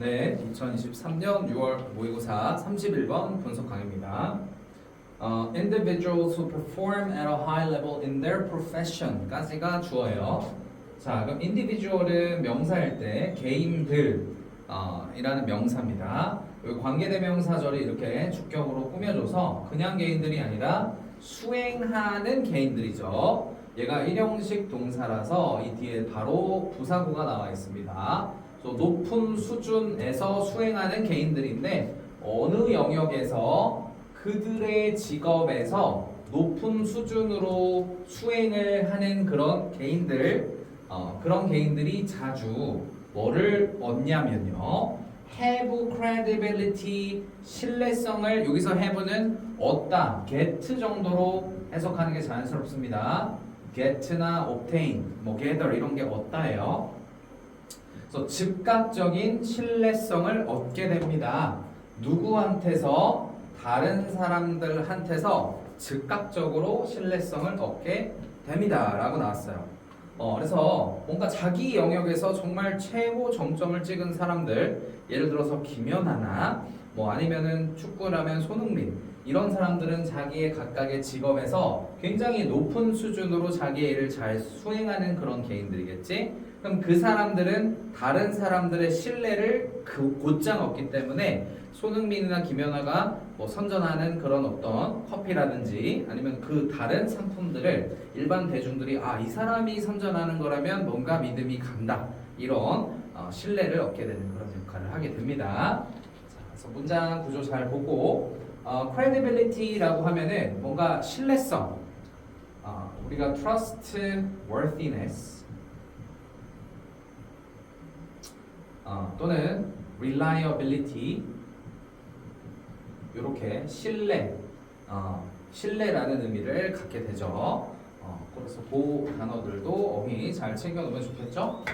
네, 2023년 6월 모의고사 31번 분석 강의입니다. 어, individuals who perform at a high level in their profession까지가 주어예요. 자, 그럼 individual은 명사일 때 개인들 어, 이라는 명사입니다. 여기 관계대명사절이 이렇게 주격으로 꾸며줘서 그냥 개인들이 아니라 수행하는 개인들이죠. 얘가 일형식 동사라서 이 뒤에 바로 부사구가 나와 있습니다. 높은 수준에서 수행하는 개인들인데 어느 영역에서 그들의 직업에서 높은 수준으로 수행을 하는 그런 개인들 어, 그런 개인들이 자주 뭐를 얻냐면요. have credibility 신뢰성을 여기서 have는 얻다 get 정도로 해석하는 게 자연스럽습니다. get나 obtain 뭐 gather 이런 게 얻다예요 그래서 즉각적인 신뢰성을 얻게 됩니다. 누구한테서 다른 사람들한테서 즉각적으로 신뢰성을 얻게 됩니다라고 나왔어요. 어, 그래서 뭔가 자기 영역에서 정말 최고 정점을 찍은 사람들, 예를 들어서 김연아나 뭐 아니면은 축구라면 손흥민 이런 사람들은 자기의 각각의 직업에서 굉장히 높은 수준으로 자기의 일을 잘 수행하는 그런 개인들이겠지. 그럼 그 사람들은 다른 사람들의 신뢰를 그 곧장 얻기 때문에 손흥민이나 김연아가 뭐 선전하는 그런 어떤 커피라든지 아니면 그 다른 상품들을 일반 대중들이 아 이 사람이 선전하는 거라면 뭔가 믿음이 간다 이런 어, 신뢰를 얻게 되는 그런 역할을 하게 됩니다. 자, 그래서 문장 구조 잘 보고 어, credibility라고 하면은 뭔가 신뢰성 어, 우리가 trustworthiness 어, 또는 reliability 이렇게 신뢰, 어, 신뢰라는 의미를 갖게 되죠. 어, 그래서 그 단어들도 어휘 잘 챙겨놓으면 좋겠죠.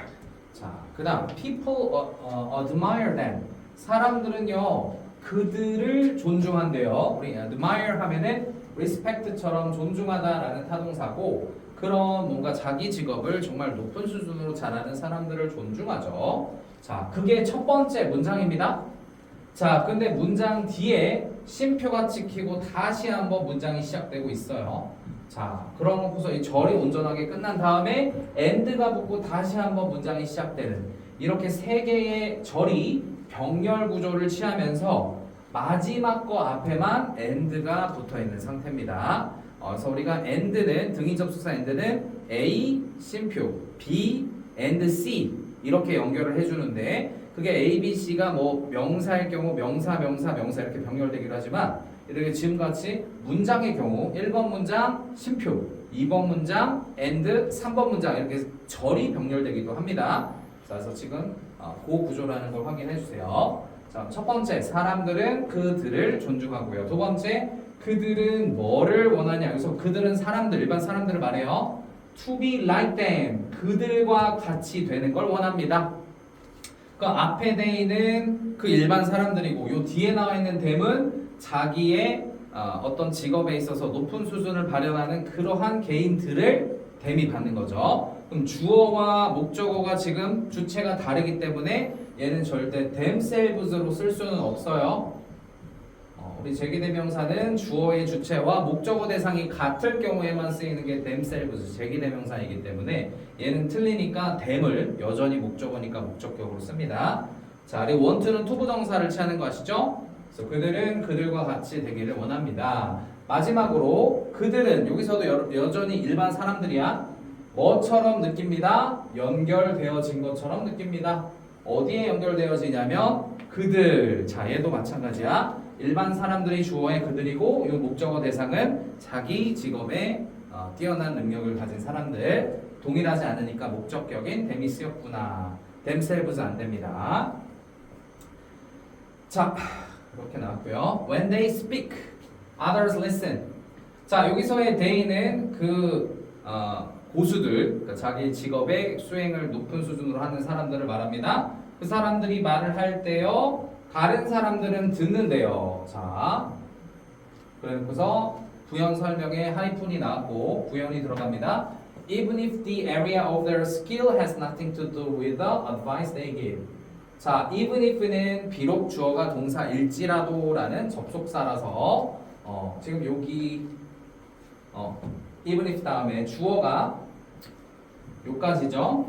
자, 그 다음 people 어, 어, admire them 사람들은요 그들을 존중한대요. 우리 admire 하면은 respect처럼 존중하다라는 타동사고 그런 뭔가 자기 직업을 정말 높은 수준으로 잘하는 사람들을 존중하죠. 자, 그게 첫 번째 문장입니다. 자, 근데 문장 뒤에 쉼표가 찍히고 다시 한번 문장이 시작되고 있어요. 자, 그런 놓고서 이 절이 온전하게 끝난 다음에 end가 붙고 다시 한번 문장이 시작되는 이렇게 세 개의 절이 병렬 구조를 취하면서 마지막 거 앞에만 end가 붙어 있는 상태입니다. 어, 그래서 우리가 end는 등위 접속사 end는 A 쉼표, B and C 이렇게 연결을 해주는데 그게 A, B, C가 뭐 명사일 경우 명사, 명사, 명사 이렇게 병렬되기도 하지만 이렇게 지금같이 문장의 경우 1번 문장 쉼표, 2번 문장 and, 3번 문장 이렇게 절이 병렬되기도 합니다. 자, 그래서 지금 어, 그 구조라는 걸 확인해 주세요. 자, 첫 번째 사람들은 그들을 존중하고요. 두 번째 그들은 뭐를 원하냐? 여기서 그들은 사람들 일반 사람들을 말해요. To be like them 그들과 같이 되는 걸 원합니다. 그 앞에 돼 있는 그 일반 사람들이고 요 뒤에 나와 있는 them은 자기의 어, 어떤 직업에 있어서 높은 수준을 발현하는 그러한 개인들을 them이 받는 거죠. 그럼 주어와 목적어가 지금 주체가 다르기 때문에 얘는 절대 themselves로 쓸 수는 없어요. 어, 우리 제기대명사는 주어의 주체와 목적어 대상이 같을 경우에만 쓰이는 게 themselves 제기대명사이기 때문에 얘는 틀리니까 them을 여전히 목적어니까 목적격으로 씁니다. 자, 그리고 want는 투부정사를 취하는 거 아시죠? 그래서 그들은 그들과 같이 되기를 원합니다. 마지막으로 그들은 여기서도 여, 여전히 일반 사람들이야. 뭐처럼 느낍니다? 연결되어진 것처럼 느낍니다. 어디에 연결되어지냐면 그들. 자, 얘도 마찬가지야. 일반 사람들이 주어의 그들이고 이 목적어 대상은 자기 직업에 어, 뛰어난 능력을 가진 사람들. 동일하지 않으니까 목적격인 쓰였구나. themselves 안 됩니다. 자, 이렇게 나왔고요. When they speak, others listen. 자, 여기서의 they는 그 어, 고수들, 그러니까 자기 직업의 수행을 높은 수준으로 하는 사람들을 말합니다. 그 사람들이 말을 할 때요, 다른 사람들은 듣는데요. 자, 그래서 부연 설명에 하이픈이 나왔고 부연이 들어갑니다. Even if the area of their skill has nothing to do with the advice they give. 자, even if는 비록 주어가 동사일지라도라는 접속사라서 어, 지금 여기 어, even if 다음에 주어가 요까지죠.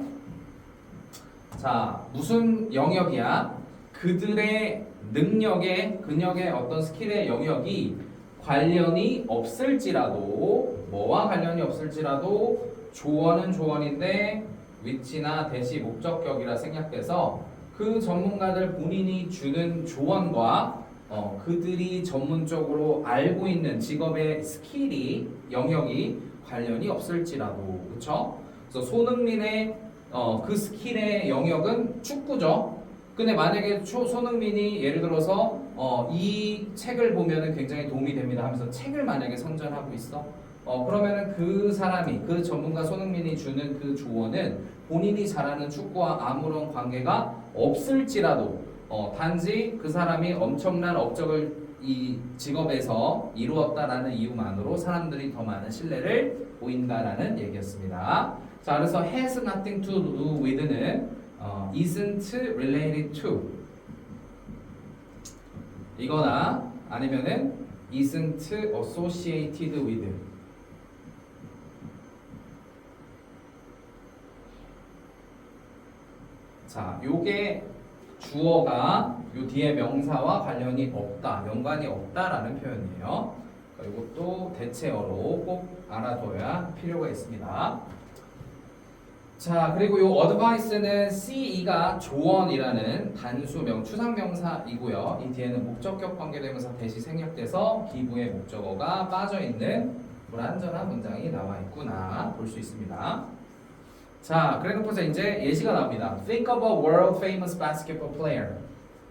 자, 무슨 영역이야? 그들의 능력의 근역의 어떤 스킬의 영역이 관련이 없을지라도 뭐와 관련이 없을지라도 조언은 조언인데 위치나 대시 목적격이라 생략돼서 그 전문가들 본인이 주는 조언과 어, 그들이 전문적으로 알고 있는 직업의 스킬이 영역이 관련이 없을지라도 그렇죠? 그래서 손흥민의 어, 그 스킬의 영역은 축구죠. 근데 만약에 초, 손흥민이 예를 들어서 어, 이 책을 보면은 굉장히 도움이 됩니다 하면서 책을 만약에 선전하고 있어. 어, 그러면은 그 사람이 그 전문가 손흥민이 주는 그 조언은 본인이 잘하는 축구와 아무런 관계가 없을지라도 어, 단지 그 사람이 엄청난 업적을 이 직업에서 이루었다라는 이유만으로 사람들이 더 많은 신뢰를 보인다라는 얘기였습니다. 자, 그래서 has nothing to do with는 어, isn't related to 이거나 아니면은 isn't associated with 자, 요게 주어가 요 뒤에 명사와 관련이 없다, 연관이 없다라는 표현이에요. 이것도 대체어로 꼭 알아둬야 필요가 있습니다. 자, 그리고 요 advice는 CE가 조언이라는 단수명 추상명사이고요. 이 뒤에는 목적격 관계대명사 대시 생략돼서 기부의 목적어가 빠져 있는 불완전한 문장이 나와 있구나 볼 수 있습니다. 자, 그래놓고서 이제 예시가 나옵니다. Think of a world famous basketball player.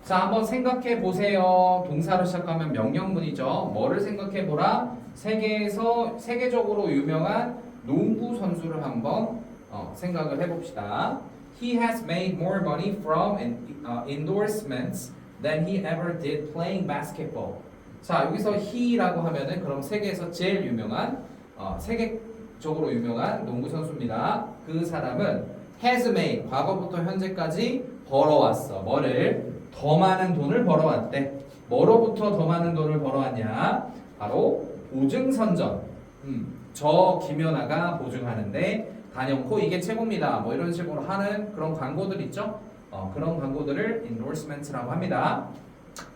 자, 한번 생각해 보세요. 동사로 시작하면 명령문이죠. 뭐를 생각해 보라? 세계에서 세계적으로 유명한 농구 선수를 한번 어, 생각을 해봅시다. He has made more money from en- uh, endorsements than he ever did playing basketball. 자, 여기서 he라고 하면은 그럼 세계에서 제일 유명한 어, 세계적으로 유명한 농구 선수입니다. 그 사람은 has made 과거부터 현재까지 벌어왔어. 뭐를 더 많은 돈을 벌어왔대. 뭐로부터 더 많은 돈을 벌어왔냐? 바로 보증 선전. 음, 저 김연아가 보증하는데 단연코 이게 최고입니다. 뭐 이런 식으로 하는 그런 광고들 있죠? 어, 그런 광고들을 endorsement라고 합니다.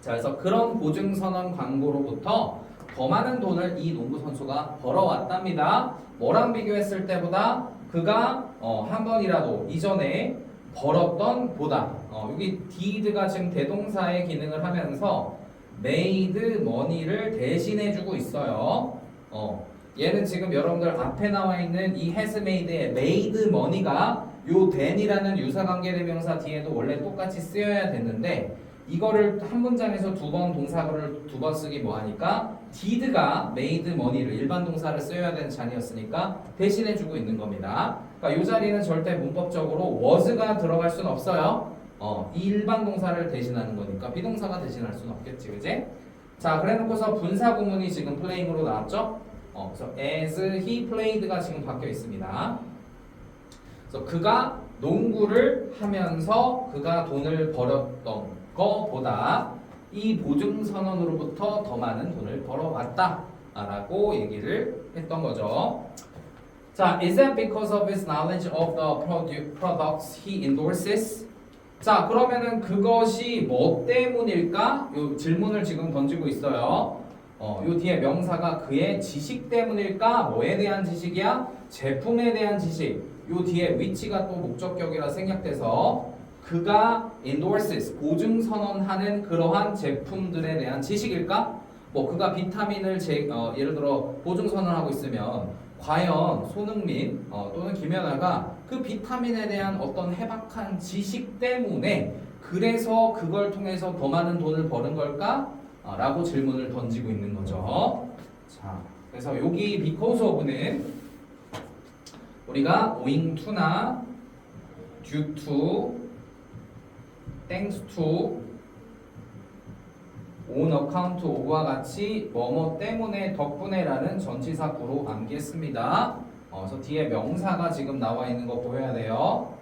자, 그래서 그런 보증 선언 광고로부터 더 많은 돈을 이 농구 선수가 벌어왔답니다. 뭐랑 비교했을 때보다 그가 어, 한 번이라도 이전에 벌었던 보다 어, 여기 did가 지금 대동사의 기능을 하면서 made money를 대신해주고 있어요. 어, 얘는 지금 여러분들 앞에 나와 있는 이 made의 made money가 요 then이라는 유사관계대명사 뒤에도 원래 똑같이 쓰여야 됐는데 이거를 한 문장에서 두 번 동사를 두 번 쓰기 뭐하니까 did가 made money를 일반 동사를 쓰여야 되는 잔이었으니까 대신해주고 있는 겁니다. 그러니까 이 자리는 절대 문법적으로 was가 들어갈 수는 없어요. 어, 이 일반 동사를 대신하는 거니까 비동사가 대신할 수는 없겠지, 그제? 자, 그래놓고서 분사 구문이 지금 플레잉으로 나왔죠? 어, 그래서 as he played가 지금 바뀌어 있습니다. 그래서 그가 농구를 하면서 그가 돈을 벌었던 거보다 이 보증 선언으로부터 더 많은 돈을 벌어왔다라고 얘기를 했던 거죠. 자, is that because of his knowledge of the produ- products he endorses? 자, 그러면은 그것이 뭐 때문일까? 요 질문을 지금 던지고 있어요. 어, 요 뒤에 명사가 그의 지식 때문일까? 뭐에 대한 지식이야? 제품에 대한 지식. 요 뒤에 위치가 또 목적격이라 생략돼서 그가 endorses 보증 선언하는 그러한 제품들에 대한 지식일까? 뭐 그가 비타민을 제, 어, 예를 들어 보증 선언하고 있으면 과연 손흥민 어, 또는 김연아가 그 비타민에 대한 어떤 해박한 지식 때문에 그래서 그걸 통해서 더 많은 돈을 버는 걸까? 어, 라고 질문을 던지고 있는 거죠. 자, 그래서 여기 because of는 우리가 due to, thanks to, on account of와 같이 뭐뭐 때문에 덕분에 라는 전치사 구로 암기했습니다. 어, 그래서 뒤에 명사가 지금 나와 있는 거 보여야 돼요.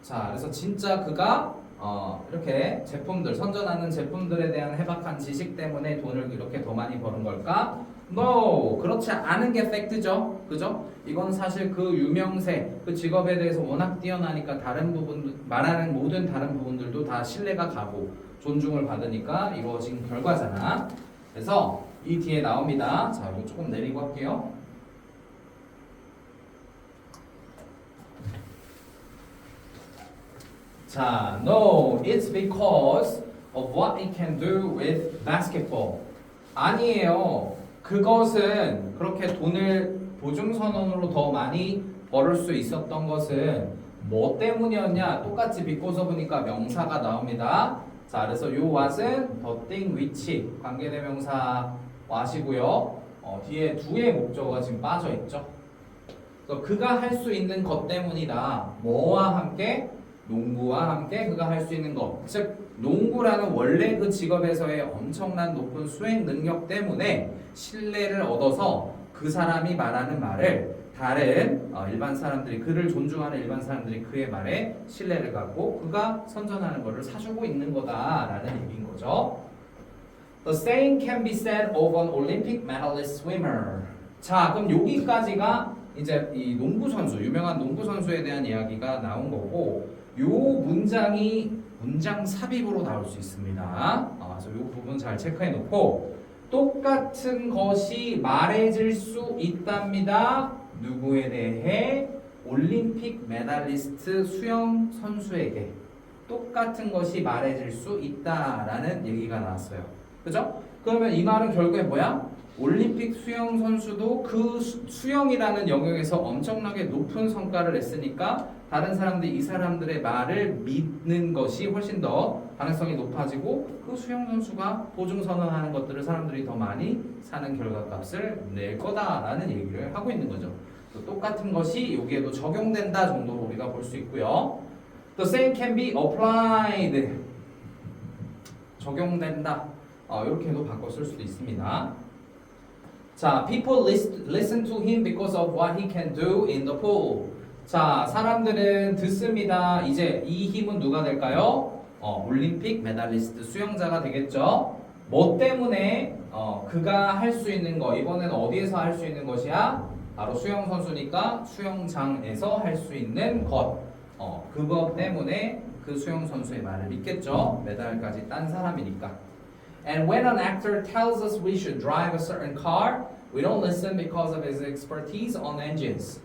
자, 그래서 진짜 그가 어, 이렇게 제품들 선전하는 제품들에 대한 해박한 지식 때문에 돈을 이렇게 더 많이 버는 걸까? No, 그렇지 않은 게 팩트죠, 그죠? 이건 사실 그 유명세, 그 직업에 대해서 워낙 뛰어나니까 다른 부분 말하는 모든 다른 부분들도 다 신뢰가 가고 존중을 받으니까 이루어진 결과잖아. 그래서 이 뒤에 나옵니다. 자, 이거 조금 내리고 할게요. 자, no, it's because of what it can do with basketball. 아니에요. 그것은 그렇게 돈을 보증선언으로 더 많이 벌을 수 있었던 것은 뭐 때문이었냐? 똑같이 비꼬서 보니까 명사가 나옵니다. 자, 그래서 요 what은 the thing which 관계대명사 what이고요. 어, 뒤에 두의 목적어가 지금 빠져 있죠. 그래서 그가 할 수 있는 것 때문이다. 뭐와 함께? 농구와 함께 그가 할 수 있는 것. 즉, 농구라는 원래 그 직업에서의 엄청난 높은 수행 능력 때문에 신뢰를 얻어서 그 사람이 말하는 말을 다른 어, 일반 사람들이 그를 존중하는 일반 사람들이 그의 말에 신뢰를 갖고 그가 선전하는 것을 사주고 있는 거다라는 얘기인 거죠. The same can be said of an Olympic medalist swimmer. 자, 그럼 여기까지가 이제 이 농구 선수, 유명한 농구 선수에 대한 이야기가 나온 거고, 요 문장이 문장 삽입으로 나올 수 있습니다. 아, 그래서 요 부분 잘 체크해 놓고 똑같은 것이 말해질 수 있답니다. 누구에 대해 올림픽 메달리스트 수영 선수에게 똑같은 것이 말해질 수 있다라는 얘기가 나왔어요. 그죠? 그러면 이 말은 결국에 뭐야? 올림픽 수영 선수도 그 수- 수영이라는 영역에서 엄청나게 높은 성과를 냈으니까 다른 사람들이 이 사람들의 말을 믿는 것이 훨씬 더 가능성이 높아지고 그 수영 선수가 보증 선언하는 것들을 사람들이 더 많이 사는 결과값을 낼 거다라는 얘기를 하고 있는 거죠. 또 똑같은 것이 여기에도 적용된다 정도로 우리가 볼 수 있고요. The same can be applied. 적용된다. 어, 이렇게도 바꿔 쓸 수도 있습니다. 자, people list, listen to him because of what he can do in the pool. 자, 사람들은 듣습니다. 이제 이 힘은 누가 될까요? 어, 올림픽 메달리스트 수영자가 되겠죠. 뭐 때문에 어, 그가 할 수 있는 거 이번에는 어디에서 할 수 있는 것이야? 바로 수영 선수니까 수영장에서 할 수 있는 것. 어, 그것 때문에 그 수영 선수의 말을 믿겠죠. 메달까지 딴 사람이니까. And when an actor tells us we should drive a certain car, we don't listen because of his expertise on engines.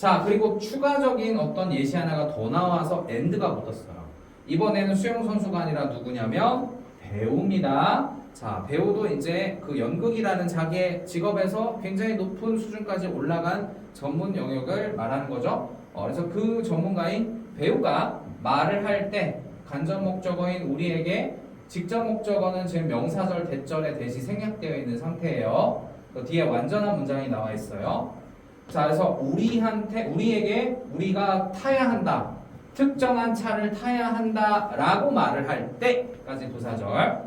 자, 그리고 추가적인 어떤 예시 하나가 더 나와서 and가 붙었어요. 이번에는 수영 선수가 아니라 누구냐면 배우입니다. 자, 배우도 이제 그 연극이라는 자기의 직업에서 굉장히 높은 수준까지 올라간 전문 영역을 말하는 거죠. 어, 그래서 그 전문가인 배우가 말을 할 때 간접 목적어인 우리에게 직접 목적어는 지금 명사절 대절에 대시 생략되어 있는 상태예요. 그 뒤에 완전한 문장이 나와 있어요. 자, 그래서 우리한테 우리에게 우리가 타야 한다. 특정한 차를 타야 한다라고 말을 할 때까지 부사절.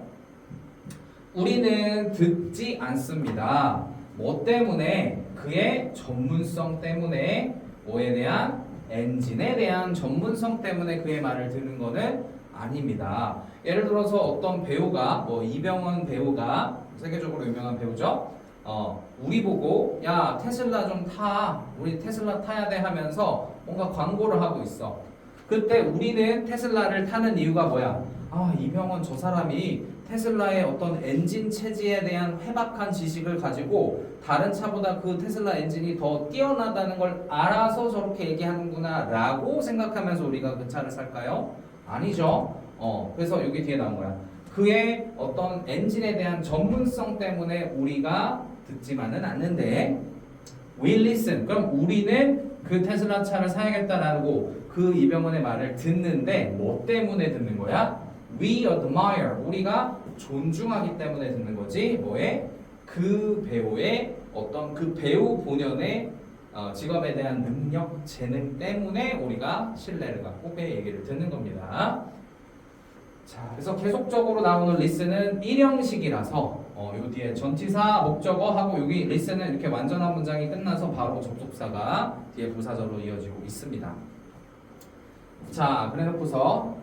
우리는 듣지 않습니다. 뭐 때문에? 그의 전문성 때문에 뭐에 대한 엔진에 대한 전문성 때문에 그의 말을 듣는 거는 아닙니다. 예를 들어서 어떤 배우가 뭐 이병헌 배우가 세계적으로 유명한 배우죠. 어, 우리 보고 야 테슬라 좀 타. 우리 테슬라 타야 돼 하면서 뭔가 광고를 하고 있어. 그때 우리는 테슬라를 타는 이유가 뭐야? 아 이병헌 저 사람이 테슬라의 어떤 엔진 체제에 대한 해박한 지식을 가지고 다른 차보다 그 테슬라 엔진이 더 뛰어나다는 걸 알아서 저렇게 얘기하는구나 라고 생각하면서 우리가 그 차를 살까요? 아니죠. 어, 그래서 여기 뒤에 나온 거야. 그의 어떤 엔진에 대한 전문성 때문에 우리가 듣지만은 않는데 we listen. 그럼 우리는 그 테슬라 차를 사야겠다라고 그 이병헌의 말을 듣는데 뭐 때문에 듣는 거야? We admire. 우리가 존중하기 때문에 듣는 거지. 뭐에? 그 배우의 어떤 그 배우 본연의 어, 직업에 대한 능력, 재능 때문에 우리가 신뢰를 갖고 그의 얘기를 듣는 겁니다. 자, 그래서 계속적으로 나오는 listen은 일형식이라서 어, 요 뒤에 전치사, 목적어 하고 여기 listen은 이렇게 완전한 문장이 끝나서 바로 접속사가 뒤에 부사절로 이어지고 있습니다. 자, 그래놓고서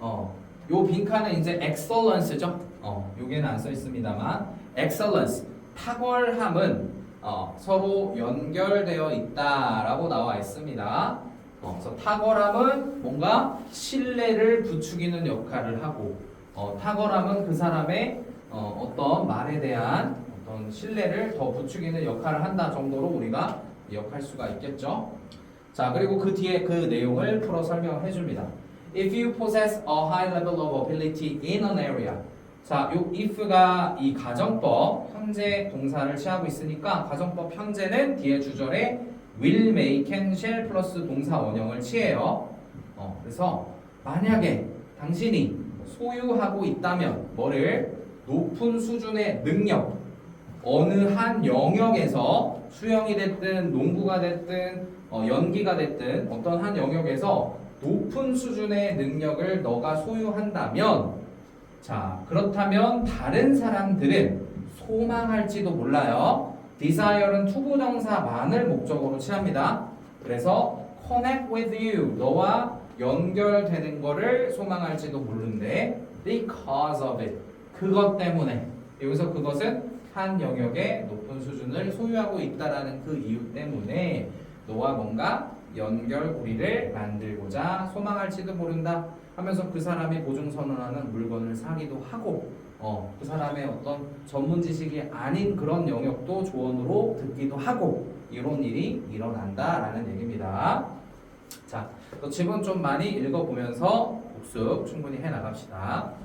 어, 요 빈칸은 이제 excellence죠. 어, 요게는 안 써 있습니다만 excellence 탁월함은 어, 서로 연결되어 있다라고 나와 있습니다. 어, 그래서 탁월함은 뭔가 신뢰를 부추기는 역할을 하고 어, 탁월함은 그 사람의 어, 어떤 말에 대한 어떤 신뢰를 더 부추기는 역할을 한다 정도로 우리가 기억할 수가 있겠죠. 자 그리고 그 뒤에 그 내용을 풀어 설명해 줍니다. If you possess a high level of ability in an area. 자, 요 if가 이 가정법 현재 동사를 취하고 있으니까 가정법 현재는 뒤에 주절에 will, may, can, shall 플러스 동사 원형을 취해요. 어, 그래서 만약에 당신이 소유하고 있다면 뭐를 높은 수준의 능력 어느 한 영역에서 수영이 됐든 농구가 됐든 어, 연기가 됐든 어떤 한 영역에서 높은 수준의 능력을 너가 소유한다면 자 그렇다면 다른 사람들은 소망할지도 몰라요. desire는 투부정사만을 목적으로 취합니다. 그래서 connect with you 너와 연결되는 거를 소망할지도 모르는데 because of it 그것 때문에 여기서 그것은 한 영역의 높은 수준을 소유하고 있다라는 그 이유 때문에 너와 뭔가 연결고리를 만들고자 소망할지도 모른다 하면서 그 사람이 보증 선언하는 물건을 사기도 하고 어, 그 사람의 어떤 전문 지식이 아닌 그런 영역도 조언으로 듣기도 하고 이런 일이 일어난다라는 얘기입니다. 자, 또 지금 좀 많이 읽어보면서 복습 충분히 해 나갑시다.